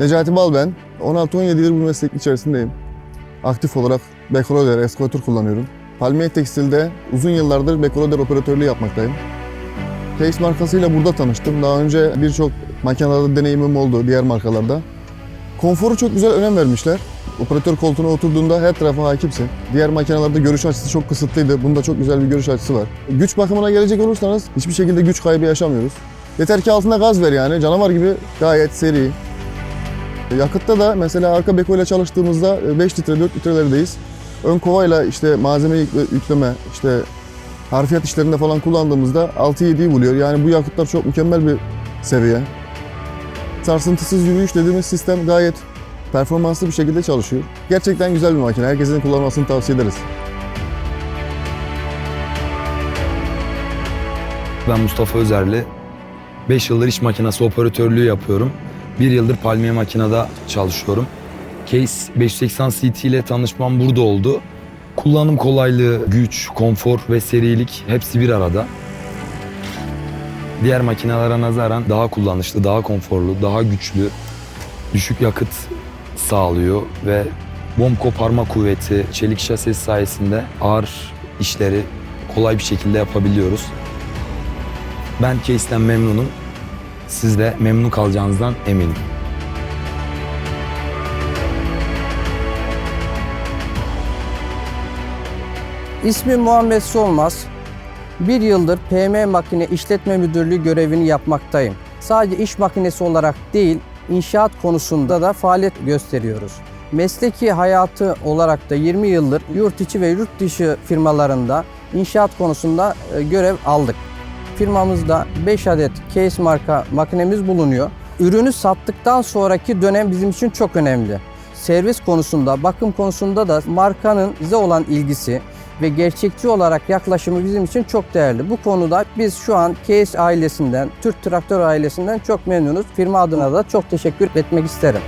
Necati Bal ben. 16-17 yıldır bu meslek içerisindeyim. Aktif olarak bekoloder, eskavatör kullanıyorum. Palmiye Tekstil'de uzun yıllardır bekoloder operatörlüğü yapmaktayım. Case markasıyla burada tanıştım. Daha önce birçok makinelerde deneyimim oldu diğer markalarda. Konforu çok güzel önem vermişler. Operatör koltuğuna oturduğunda her tarafa hakimsin. Diğer makinelerde görüş açısı çok kısıtlıydı. Bunda çok güzel bir görüş açısı var. Güç bakımına gelecek olursanız hiçbir şekilde güç kaybı yaşamıyoruz. Yeter ki altında gaz ver yani. Canavar gibi gayet seri. Yakıtta da mesela arka beko ile çalıştığımızda 5 litre 4 litrelerdeyiz. Ön kovayla işte malzeme yükle- yükleme, işte harfiyat işlerinde falan kullandığımızda 6-7'yi buluyor. Yani bu yakıtlar çok mükemmel bir seviye. Sarsıntısız yürüyüş dediğimiz sistem gayet performanslı bir şekilde çalışıyor. Gerçekten güzel bir makine. Herkesin kullanmasını tavsiye ederiz. Ben Mustafa Özerli. 5 yıldır iş makinesi operatörlüğü yapıyorum. 1 yıldır Palmiye makinede çalışıyorum. Case 580 CT ile tanışmam burada oldu. Kullanım kolaylığı, güç, konfor ve serilik hepsi bir arada. Diğer makinelere nazaran daha kullanışlı, daha konforlu, daha güçlü, düşük yakıt sağlıyor ve bom koparma kuvveti, çelik şases sayesinde ağır işleri kolay bir şekilde yapabiliyoruz. Ben Case'den memnunum. Siz de memnun kalacağınızdan eminim. İsmim Muhammed Solmaz. Bir yıldır PM Makine İşletme Müdürlüğü görevini yapmaktayım. Sadece iş makinesi olarak değil, inşaat konusunda da faaliyet gösteriyoruz. Mesleki hayatı olarak da 20 yıldır yurt içi ve yurt dışı firmalarında inşaat konusunda e, görev aldık. Firmamızda 5 adet Case marka makinemiz bulunuyor. Ürünü sattıktan sonraki dönem bizim için çok önemli. Servis konusunda, bakım konusunda da markanın bize olan ilgisi ve gerçekçi olarak yaklaşımı bizim için çok değerli. Bu konuda biz şu an Case ailesinden, Türk Traktör ailesinden çok memnunuz. Firma adına da çok teşekkür etmek isterim.